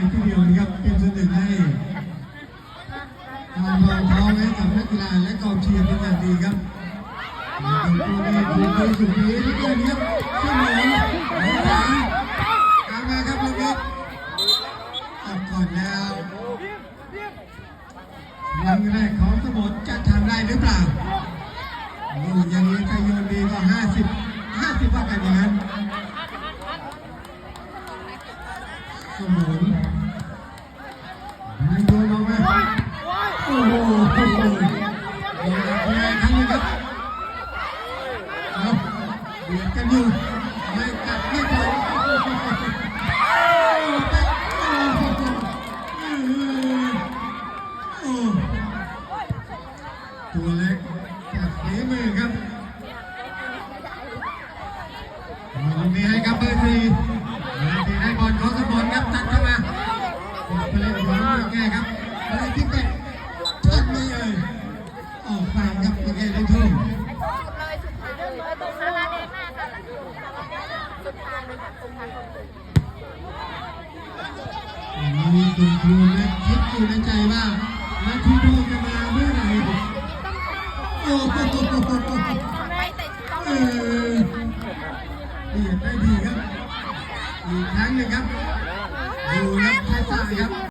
เป็นส่วนหนึ่งให้ทางรองท้องให้กับนักกีฬาและกองเชียร์เป็นอย่างดีครับตัวนี้ถูกดีสุดดีทุกคนครับขึ้นหนุนหนุนหลังตามมาครับลูกนี้ออกก่อนแล้วลังแรกของสมุทรจะทำได้หรือเปล่าลูกอย่างนี้ถ้าโยนดีก็ห้าสิบห้าสิบว่ากันอย่างนั้นสมุน มันโยนออกมาโอ้โหอ้โหโอ้โหแรงครั้งนี้ครับครับเบียดกันอยู่ไม่กัดไม่ปล่อยอ้โอ้โหตัวเล็กแต่ฝีมือครับลูกนี้ให้กับเบอร์สี่ ของง่ายครับอะไรที่เป็นท่านนี้เอ่ยออกปากครับยังไงลูกทุ่งมีคุณครูนะคิดอยู่ในใจว่านักที่ดูจะมาเมื่อไหร่โอ้โหเออเดียดได้ดีครับอีกครั้งหนึ่งครับดูนักทักษะครับ